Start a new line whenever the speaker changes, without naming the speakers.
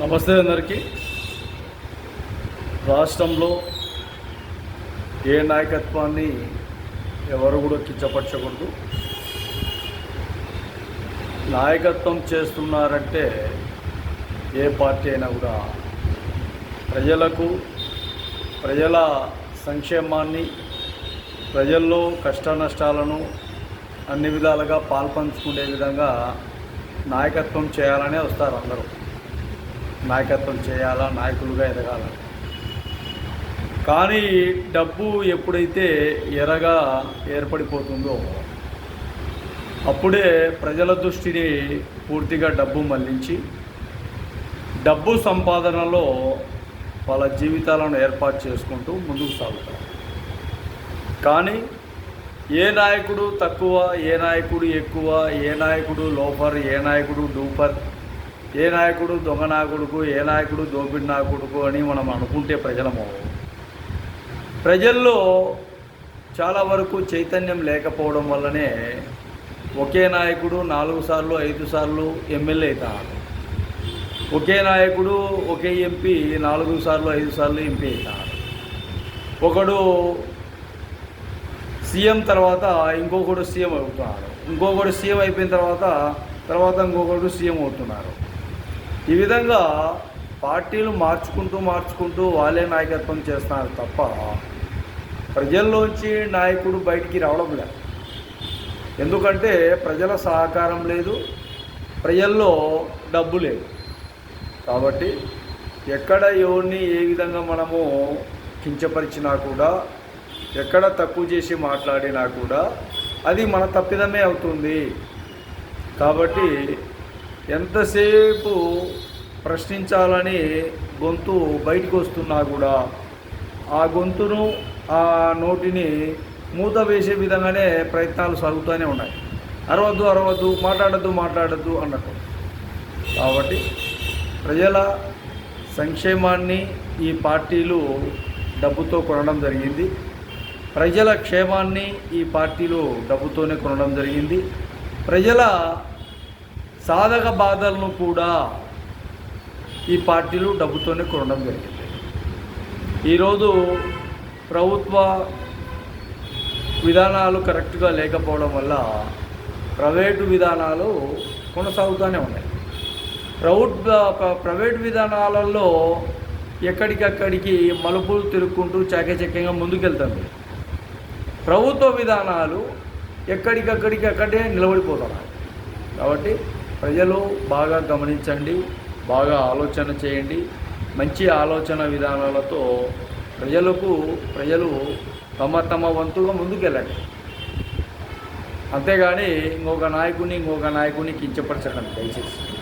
నమస్తే అందరికీ. రాష్ట్రంలో ఏ నాయకత్వాన్ని ఎవరు కూడా కించపరచకూడదు. నాయకత్వం చేస్తున్నారంటే ఏ పార్టీ అయినా కూడా ప్రజలకు ప్రజల సంక్షేమాన్ని ప్రజల్లో కష్ట నష్టాలను అన్ని విధాలుగా పాల్పంచుకునే విధంగా నాయకత్వం చేయాలనే వస్తారు అందరూ. నాయకత్వం చేయాలా నాయకులుగా ఎదగాల? కానీ డబ్బు ఎప్పుడైతే ఎరగా ఏర్పడిపోతుందో అప్పుడే ప్రజల దృష్టిని పూర్తిగా డబ్బు మళ్ళించి డబ్బు సంపాదనలో వాళ్ళ జీవితాలను ఏర్పాటు చేసుకుంటూ ముందుకు సాగుతారు. కానీ ఏ నాయకుడు తక్కువ ఏ నాయకుడు ఎక్కువ ఏ నాయకుడు లోఫర్ ఏ నాయకుడు డూపర్ ఏ నాయకుడు దొంగ నాయకుడుకు ఏ నాయకుడు దోపిడి నాయకుడుకు అని మనం అనుకుంటే ప్రజలము. ప్రజల్లో చాలా వరకు చైతన్యం లేకపోవడం వల్లనే ఒకే నాయకుడు నాలుగు సార్లు ఐదు సార్లు ఎమ్మెల్యే అవుతాడు. ఒకే నాయకుడు ఒకే ఎంపీ నాలుగు సార్లు ఐదు సార్లు ఎంపీ అవుతాడు. ఒకడు సీఎం తర్వాత ఇంకొకడు సీఎం అవుతున్నాడు ఇంకొకడు సీఎం అయిపోయిన తర్వాత తర్వాత ఇంకొకడు సీఎం అవుతున్నారు. ఈ విధంగా పార్టీలు మార్చుకుంటూ మార్చుకుంటూ వాళ్ళే నాయకత్వం చేస్తున్నారు తప్ప ప్రజల్లోంచి నాయకుడు బయటికి రావడం లేదు. ఎందుకంటే ప్రజల సహకారం లేదు ప్రజల్లో డబ్బు లేదు. కాబట్టి ఎక్కడ ఎవరిని ఏ విధంగా మనము కించపరిచినా కూడా ఎక్కడ తక్కువ చేసి మాట్లాడినా కూడా అది మన తప్పిదమే అవుతుంది. కాబట్టి ఎంతసేపు ప్రశ్నించాలని గొంతు బయటకు వస్తున్నా కూడా ఆ గొంతును ఆ నోటిని మూత వేసే విధంగానే ప్రయత్నాలు సాగుతూనే ఉన్నాయి. అరవద్దు అరవద్దు మాట్లాడద్దు మాట్లాడద్దు అన్నట్టు. కాబట్టి ప్రజల సంక్షేమాన్ని ఈ పార్టీలు డబ్బుతో కొనడం జరిగింది. ప్రజల క్షేమాన్ని ఈ పార్టీలు డబ్బుతోనే కొనడం జరిగింది. ప్రజల సాధక బాధలను కూడా ఈ పార్టీలు డబ్బుతోనే కొనడం జరిగింది. ఈరోజు ప్రభుత్వ విధానాలు కరెక్ట్గా లేకపోవడం వల్ల ప్రైవేటు విధానాలు కొనసాగుతూనే ఉన్నాయి. ప్రభుత్వ ప్రైవేట్ విధానాలలో ఎక్కడికక్కడికి మలుపులు తిరుక్కుంటూ చాకచక్యంగా ముందుకెళ్తుంది. ప్రభుత్వ విధానాలు ఎక్కడికక్కడికి అక్కడే నిలబడిపోతున్నాయి. కాబట్టి ప్రజలు బాగా గమనించండి బాగా ఆలోచన చేయండి. మంచి ఆలోచన విధానాలతో ప్రజలకు ప్రజలు తమ తమ వంతుగా ముందుకెళ్ళండి. అంతేగాని ఇంకొక నాయకుని ఇంకొక నాయకుని కించపరచకండి దయచేసి.